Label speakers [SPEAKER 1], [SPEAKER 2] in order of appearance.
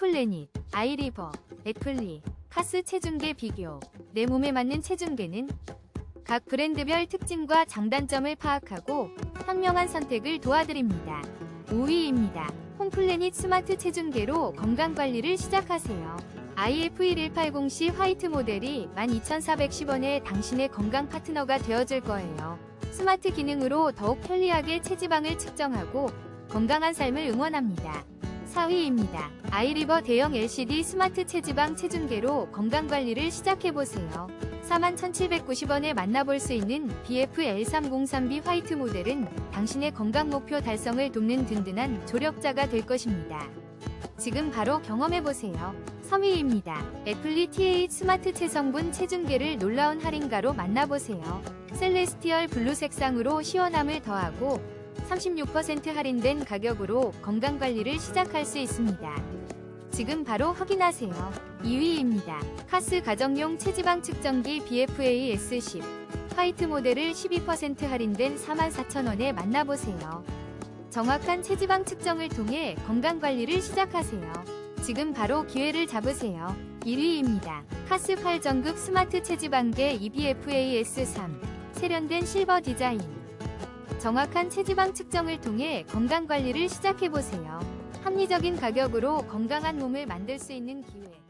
[SPEAKER 1] 홈플래닛, 아이리버, 애플리, 카스 체중계 비교. 내 몸에 맞는 체중계는 각 브랜드별 특징과 장단점을 파악하고 현명한 선택을 도와드립니다. 5위입니다. 홈플래닛 스마트 체중계로 건강관리를 시작하세요. IF1180C 화이트 모델이 12,410원에 당신의 건강 파트너가 되어줄 거예요. 스마트 기능으로 더욱 편리하게 체지방을 측정하고 건강한 삶을 응원합니다. 4위입니다. 아이리버 대형 LCD 스마트 체지방 체중계로 건강관리를 시작해보세요. 41,790원에 만나볼 수 있는 BF-L303B 화이트 모델은 당신의 건강 목표 달성을 돕는 든든한 조력자가 될 것입니다. 지금 바로 경험해보세요. 3위입니다. 애플리 TH 스마트 체성분 체중계를 놀라운 할인가로 만나보세요. 셀레스티얼 블루 색상으로 시원함을 더하고 36% 할인된 가격으로 건강관리를 시작할 수 있습니다. 지금 바로 확인하세요. 2위입니다. 카스 가정용 체지방 측정기 BFA S10 화이트 모델을 12% 할인된 44,000원에 만나보세요. 정확한 체지방 측정을 통해 건강관리를 시작하세요. 지금 바로 기회를 잡으세요. 1위입니다. 카스 8전급 스마트 체지방계 EBFA S3 세련된 실버 디자인 정확한 체지방 측정을 통해 건강관리를 시작해보세요. 합리적인 가격으로 건강한 몸을 만들 수 있는 기회.